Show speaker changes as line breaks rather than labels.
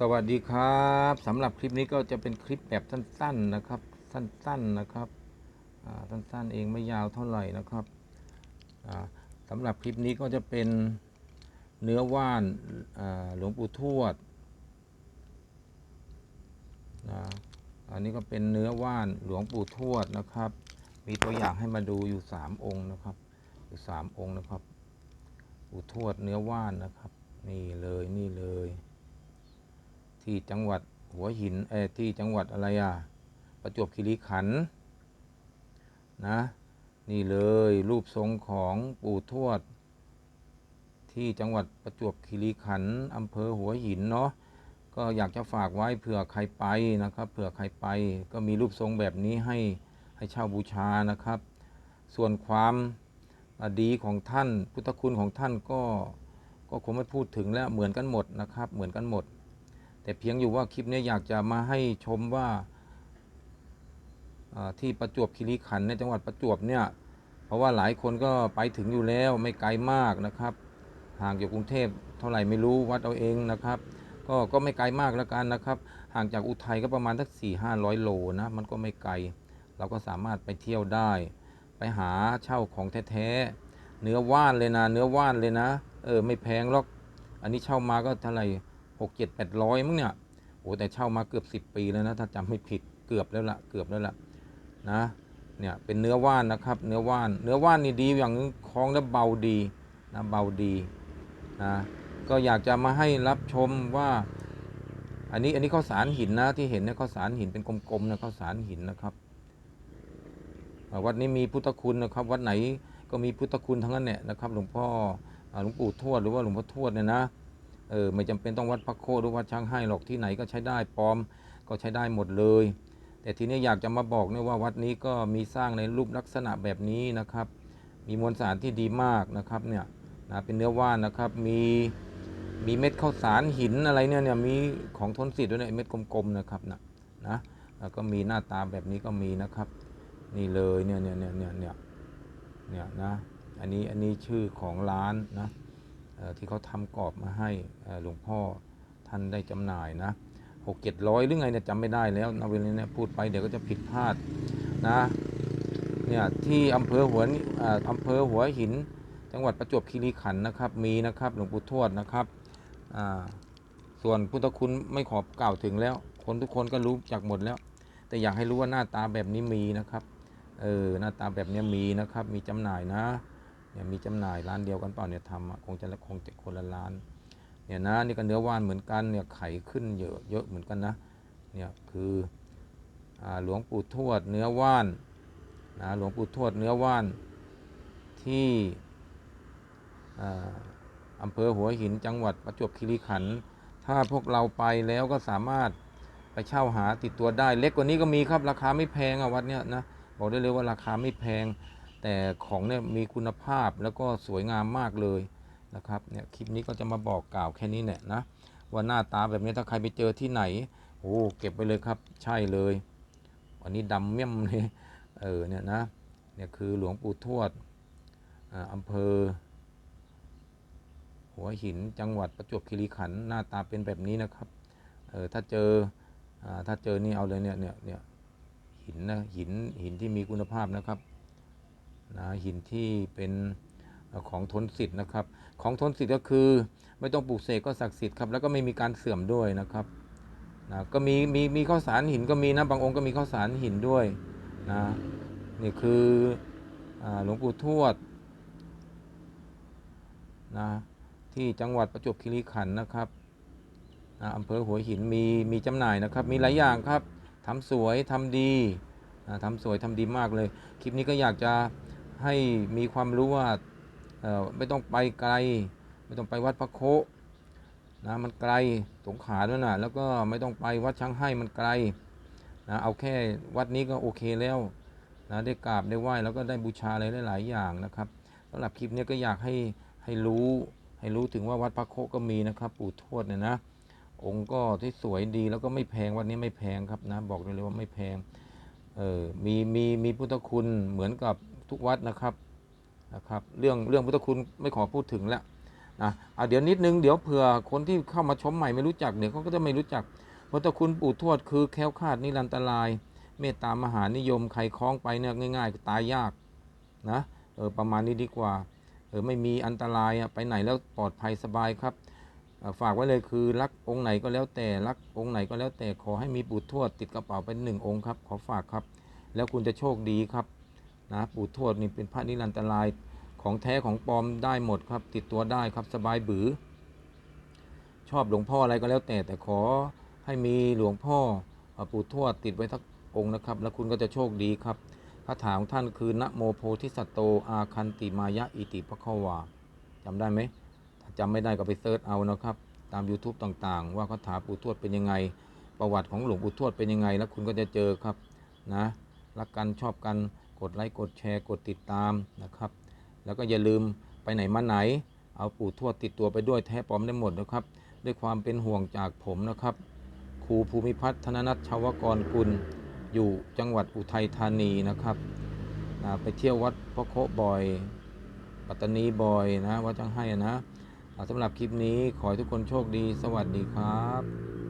สวัสดีครับสำหรับคลิปนี้ก็จะเป็นคลิปแบบสั้นๆนะครับ สั้นๆนะครับสั้นๆเองไม่ยาวเท่าไหร่นะครับสำหรับคลิปนี้ก็จะเป็นเนื้อว่านหลวงปู่ทวดนะอันนี้ก็เป็นเนื้อว่านหลวงปู่ทวดนะครับ มีตัวอย่างให้มาดูอยู่สามองค์นะครับอยู่สามองค์นะครับปู่ทวดเนื้อว่านนะครับ นี่เลยนี่เลย ที่จังหวัดหัวหินเออที่จังหวัดอะไรอะประจวบคีรีขันธ์นะนี่เลยรูปทรงของปู่ทวด ที่จังหวัดประจวบคีรีขันธ์อำเภอหัวหินเนาะก็อยากจะฝากไว้เผื่อใครไปนะครับเผื่อใครไป ก็มีรูปทรงแบบนี้ให้ให้เช่าบูชานะครับ ส่วนความดีของท่าน พุทธคุณของท่านก็ก็คงไม่พูดถึงแล้วเหมือนกันหมดนะครับ เหมือนกันหมด แต่เพียงอยู่ว่าคลิปนี้อยากจะมาให้ชมว่าที่ประจวบคีรีขันธ์ในจังหวัดประจวบเนี่ย เพราะว่าหลายคนก็ไปถึงอยู่แล้วไม่ไกลมากนะครับ ห่างจากกรุงเทพเท่าไหร่ไม่รู้วัดเอาเองนะครับ ก็ก็ไม่ไกลมากแล้วกันนะครับ ห่างจากอุทัยก็ประมาณสักสี่ห้าร้อยโลนะมันก็ไม่ไกล เราก็สามารถไปเที่ยวได้ ไปหาเช่าของแท้ๆเนื้อว่านเลยนะ เนื้อว่านเลยนะ เออไม่แพงหรอก อันนี้เช่ามาก็เท่าไหร่ หกเจ็ดแปดร้อยมั้งเนี่ยโอ้แต่เช่ามาเกือบสิบปีแล้วนะถ้าจำไม่ผิดเกือบแล้วละเกือบแล้วละนะเนี่ยเป็นเนื้อว่านนะครับ เนื้อว่านเนื้อว่านนี่ดีอย่างนึงคล้องแล้วเบาดีนะเบาดีนะก็อยากจะมาให้รับชมว่า อันนี้อันนี้ข้าวสารหินนะที่เห็นเนี่ยข้าวสารหินเป็นกลมๆนะข้าวสารหินนะครับวัดนี้มีพุทธคุณนะครับ วัดไหนก็มีพุทธคุณทั้งนั้นเนี่ยนะครับ หลวงพ่อหลวงปู่ทวดหรือว่าหลวงพ่อทวดเนี่ยนะ เออไม่จำเป็นต้องวัดพระโคหรือวัดช้างให้หรอกที่ไหนก็ใช้ได้ปลอมก็ใช้ได้หมดเลย แต่ทีนี้อยากจะมาบอกเนี่ยว่าวัดนี้ก็มีสร้างในรูปลักษณะแบบนี้นะครับ มีมวลสารที่ดีมากนะครับเนี่ยนะเป็นเนื้อว่านนะครับมีมีเม็ดข้าวสารหินอะไรเนี่ยเนี่ยมีของทนสิทธิ์ด้วยเนี่ยเม็ดกลมๆนะครับนะนะแล้วก็มีหน้าตาแบบนี้ก็มีนะครับ นี่เลยเนี่ยเนี่ยเนี่ยเนี่ยเนี่ยนะอันนี้อันนี้ชื่อของร้านนะ ที่เขาทำกรอบมาให้หลวงพ่อท่านได้จำหน่ายนะหกเจ็ดร้อยหรือไงเนี่ยจำไม่ได้แล้วนะเวลาเนี้พูดไปเดี๋ยวก็จะผิดพลาดนะเนี่ยที่อำเภอหัวนิอ่าอำเภอหัวหิน จังหวัดประจวบคีรีขันธ์นะครับ มีนะครับหลวงปู่ทวดนะครับส่วนพุทธคุณไม่ขอกล่าวถึงแล้ว คนทุกคนก็รู้จักหมดแล้ว แต่อยากให้รู้ว่าหน้าตาแบบนี้มีนะครับเออหน้าตาแบบนี้มีนะครับ มีจำหน่ายนะ เนี่ยมีจำหน่ายร้านเดียวกันเปล่าเนี่ยทำคงจะคงจะคนละร้านเนี่ยนะนี่ก็เนื้อว่านเหมือนกันเนี่ยไข่ขึ้นเยอะเยอะเหมือนกันนะเนี่ยคืออหลวงปู่ทวดเนื้อว่านนะหลวงปู่ทวดเนื้อว่านที่อ่าอำเภอหัวหินจังหวัดประจวบคีรีขันธ์ถ้าพวกเราไปแล้วก็สามารถไปเช่าหาติดตัวได้ เล็กกว่านี้ก็มีครับราคาไม่แพงอะวัดเนี้ยนะบอกได้เลยว่าราคาไม่แพง แต่ของเนี่ยมีคุณภาพแล้วก็สวยงามมากเลยนะครับเนี่ยคลิปนี้ก็จะมาบอกกล่าวแค่นี้แหละนะว่าหน้าตาแบบนี้ถ้าใครไปเจอที่ไหนโอ้เก็บไปเลยครับใช่เลยวันนี้ดำเมี่ยมเลยเออเนี่ยนะเนี่ยคือหลวงปู่ทวดอำเภอ หัวหินจังหวัดประจวบคีรีขันธ์หน้าตาเป็นแบบนี้นะครับเออถ้าเจออถ้าเจอนี่เอาเลยเนี่ยเนี่ยเนี่ยหินนะหินหินที่มีคุณภาพนะครับ นะหินที่เป็นของทนสิทธิ์นะครับ ของทนสิทธิ์ก็คือไม่ต้องปลูกเสกก็ศักดิ์สิทธิ์ครับแล้วก็ไม่มีการเสื่อมด้วยนะครับนะก็มีมีมีข้าวสารหินก็มีนะบางองค์ก็มีข้าวสารหินด้วยนะนี่คืออหลวงปู่ทวดนะที่จังหวัดประจวบคีรีขันธ์นะครับนะอำเภอหัวหินมีมีจำหน่ายนะครับ มีหลายอย่างครับทำสวยทำดีนะทำสวยทำดีมากเลย คลิปนี้ก็อยากจะ ให้มีความรู้ว่าไม่ต้องไปไกล ไม่ต้องไปวัดพระโคนะมันไกลสงขาด้วยนะแล้วก็ไม่ต้องไปวัดช้างให้มันไกลนะเอาแค่วัดนี้ก็โอเคแล้วนะได้กราบได้ไหว้แล้วก็ได้บูชาอะไรหลายๆอย่างนะครับสำหรับคลิปนี้ก็อยากให้ให้รู้ให้รู้ถึงว่าวัดพระโคก็มีนะครับ ปู่ทวดเนี่ยนะองค์ก็ที่สวยดีแล้วก็ไม่แพงวันนี้ไม่แพงครับนะบอกได้เลยว่าไม่แพงเออมีมีมีพุทธคุณเหมือนกับ ทุกวัดนะครับนะครับ เรื่องเรื่องพุทธคุณไม่ขอพูดถึงแล้วนะอะเดี๋ยวนิดนึงเดี๋ยวเผื่อคนที่เข้ามาชมใหม่ไม่รู้จักเดี๋ยวเขาก็จะไม่รู้จักพุทธคุณปู่ทวดคือแค้วคาดนิรันตราย เมตตามหานิยมใครคล้องไปเนี่ยง่าย ๆ ตายยากนะเออประมาณนี้ดีกว่าเออไม่มีอันตรายอะไปไหนแล้วปลอดภัยสบายครับฝากไว้เลยคือรักองค์ไหนก็แล้วแต่รักองค์ไหนก็แล้วแต่ขอให้มีปู่ทวดติดกระเป๋าเป็นหนึ่งองค์ครับ ขอฝากครับ แล้วคุณจะโชคดีครับ นะปู่ทวดนี่เป็นพระนิรันตรายของแท้ของปลอมได้หมดครับ ติดตัวได้ครับสบายบือ ชอบหลวงพ่ออะไรก็แล้วแต่แต่ขอให้มีหลวงพ่อปู่ทวดติดไว้ทักองค์นะครับ แล้วคุณก็จะโชคดีครับคาถาของท่านคือนะโมโพธิสัตโตอาคันติมายะอิติภควาจำได้ไหมถ้าจำไม่ได้ก็ไปเซิร์ชเอานะครับ ตาม YouTube ต่างๆ ว่าคาถาปู่ทวดเป็นยังไง ประวัติของหลวงปู่ทวดเป็นยังไง แล้วคุณก็จะเจอครับนะรักกันชอบกัน กดไลค์กดแชร์กดติดตามนะครับ แล้วก็อย่าลืมไปไหนมาไหน เอาปู่ทวดติดตัวไปด้วยแท้ปลอมได้หมดนะครับ ด้วยความเป็นห่วงจากผมนะครับครูภูมิพัฒน์ธนนัทชาวกรกุลอยู่จังหวัดอุทัยธานีนะครับนะไปเที่ยววัดพระโคบ่อย ปัตตานีบ่อยนะวัดจังให้นะสำหรับคลิปนี้ขอให้ทุกคนโชคดี สวัสดีครับ